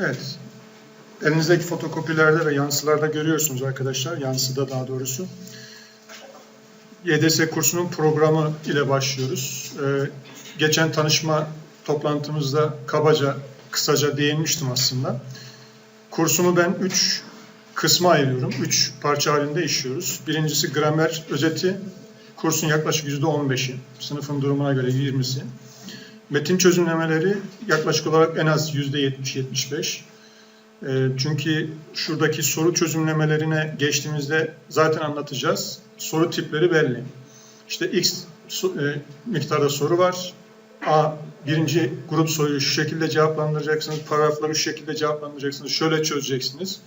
Evet. Elinizdeki fotokopilerde ve yansılarda görüyorsunuz arkadaşlar. Yansıda daha doğrusu. YDS kursunun programı ile başlıyoruz. Ee, geçen tanışma toplantımızda kabaca, kısaca değinmiştim aslında. Kursumu ben üç kısma ayırıyorum. Üç parça halinde işliyoruz. Birincisi gramer özeti. Kursun yaklaşık yüzde on beşi. Sınıfın durumuna göre yirmisi. Metin çözümlemeleri yaklaşık olarak en az yüzde yetmiş, yetmiş beş. Ee, Çünkü şuradaki soru çözümlemelerine geçtiğimizde zaten anlatacağız. Soru tipleri belli. İşte x e, miktarda soru var. A birinci grup soruyu şu şekilde cevaplandıracaksınız. Paragrafları şu şekilde cevaplandıracaksınız. Şöyle çözeceksiniz.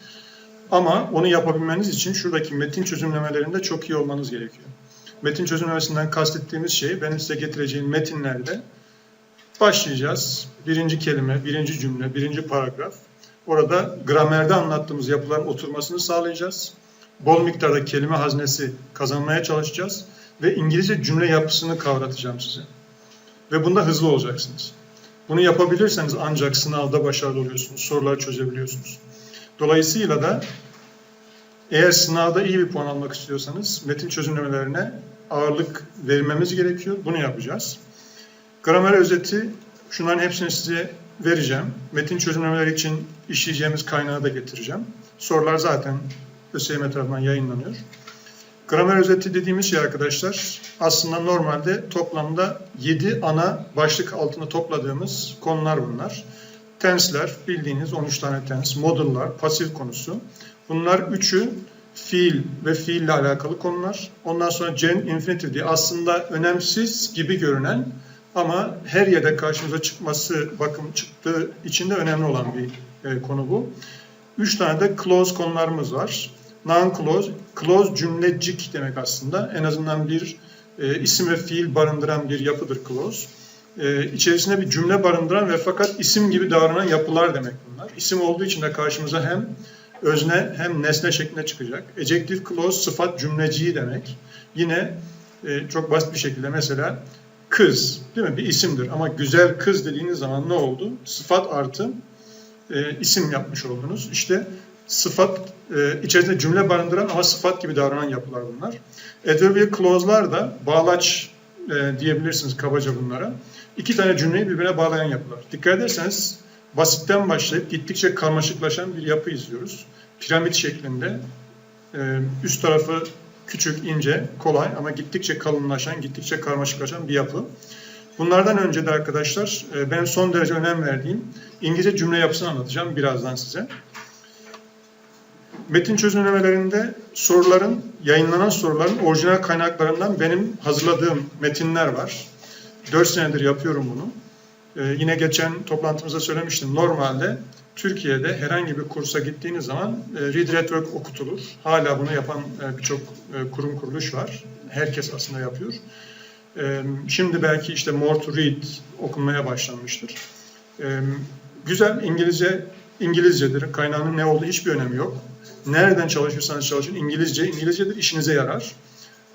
Ama onu yapabilmeniz için şuradaki metin çözümlemelerinde çok iyi olmanız gerekiyor. Metin çözümlemesinden kastettiğimiz şey benim size getireceğim metinlerde başlayacağız. Birinci kelime, birinci cümle, birinci paragraf. Orada gramerde anlattığımız yapıların oturmasını sağlayacağız. Bol miktarda kelime haznesi kazanmaya çalışacağız. Ve İngilizce cümle yapısını kavratacağım size. Ve bunda hızlı olacaksınız. Bunu yapabilirseniz ancak sınavda başarılı oluyorsunuz, soruları çözebiliyorsunuz. Dolayısıyla da eğer sınavda iyi bir puan almak istiyorsanız metin çözümlemelerine ağırlık vermemiz gerekiyor. Bunu yapacağız. Gramer özeti şunların hepsini size vereceğim. Metin çözümlemeleri için işleyeceğimiz kaynağı da getireceğim. Sorular zaten ÖSYM tarafından yayınlanıyor. Gramer özeti dediğimiz şey arkadaşlar aslında normalde toplamda 7 ana başlık altında topladığımız konular bunlar. Tensler bildiğiniz 13 tane tens, modullar, pasif konusu. Bunlar üçü fiil ve fiille alakalı konular. Ondan sonra gen infinitive diye aslında önemsiz gibi görünen ama her yerde karşımıza çıkması, bakım çıktığı içinde önemli olan bir e, konu bu. Üç tane de clause konularımız var. Non-clause, clause cümlecik demek aslında. En azından bir e, isim ve fiil barındıran bir yapıdır clause. E, içerisinde bir cümle barındıran ve fakat isim gibi davranan yapılar demek bunlar. İsim olduğu için de karşımıza hem özne hem nesne şeklinde çıkacak. Ejective clause sıfat cümleciği demek. Yine e, çok basit bir şekilde mesela kız değil mi? Bir isimdir ama güzel kız dediğiniz zaman ne oldu? Sıfat artı e, isim yapmış oldunuz. İşte sıfat e, içerisinde cümle barındıran ama sıfat gibi davranan yapılar bunlar. Adverbial clause'lar da bağlaç e, diyebilirsiniz kabaca bunlara. İki tane cümleyi birbirine bağlayan yapılar. Dikkat ederseniz basitten başlayıp gittikçe karmaşıklaşan bir yapı izliyoruz. Piramit şeklinde e, üst tarafı küçük, ince, kolay ama gittikçe kalınlaşan, gittikçe karmaşıklaşan bir yapı. Bunlardan önce de arkadaşlar e, ben son derece önem verdiğim İngilizce cümle yapısını anlatacağım birazdan size. Metin çözümlemelerinde soruların, yayınlanan soruların orijinal kaynaklarından benim hazırladığım metinler var. 4 senedir yapıyorum bunu. Ee, yine geçen toplantımızda söylemiştim. Normalde Türkiye'de herhangi bir kursa gittiğiniz zaman e, Read Network okutulur. Hala bunu yapan e, birçok e, kurum kuruluş var. Herkes aslında yapıyor. Şimdi belki işte More to Read okunmaya başlanmıştır. Güzel İngilizce İngilizcedir. Kaynağının ne olduğu hiçbir önemi yok. Nereden çalışırsanız çalışın İngilizce, İngilizcedir işinize yarar.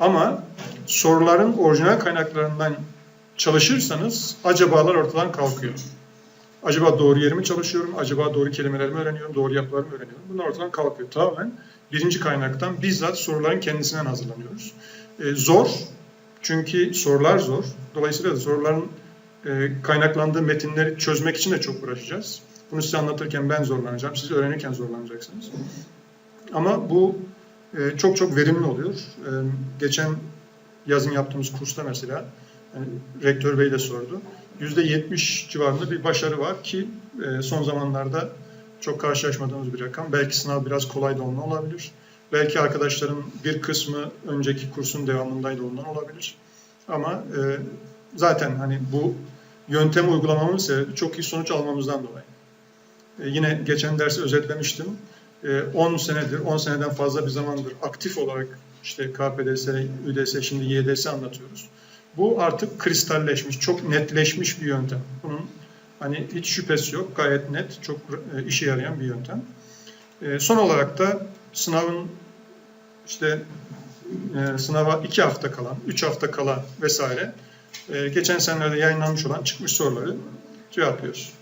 Ama soruların orijinal kaynaklarından çalışırsanız acabalar ortadan kalkıyor. Acaba doğru yerimi çalışıyorum? Acaba doğru kelimelerimi öğreniyorum? Doğru yapılarımı öğreniyorum? Bunlar ortadan kalkıyor. Tamamen birinci kaynaktan bizzat soruların kendisinden hazırlanıyoruz. Ee, zor. Çünkü sorular zor. Dolayısıyla soruların e, kaynaklandığı metinleri çözmek için de çok uğraşacağız. Bunu size anlatırken ben zorlanacağım. Siz öğrenirken zorlanacaksınız. Ama bu e, çok çok verimli oluyor. E, geçen yazın yaptığımız kursta mesela yani rektör bey de sordu. %70 civarında bir başarı var ki e, son zamanlarda çok karşılaşmadığımız bir rakam. Belki sınav biraz kolay da ondan olabilir. Belki arkadaşların bir kısmı önceki kursun devamındaydı ondan olabilir. Ama e, zaten hani bu yöntemi uygulamamın sebebi çok iyi sonuç almamızdan dolayı. E, yine geçen dersi özetlemiştim. E, 10 senedir, 10 seneden fazla bir zamandır aktif olarak işte KPDS, ÜDS, şimdi YDS anlatıyoruz. Bu artık kristalleşmiş, çok netleşmiş bir yöntem. Bunun hani hiç şüphesi yok, gayet net, çok e, işe yarayan bir yöntem. E, son olarak da sınavın işte e, sınava iki hafta kalan, üç hafta kala vesaire geçen senelerde yayınlanmış olan çıkmış soruları cevaplıyoruz.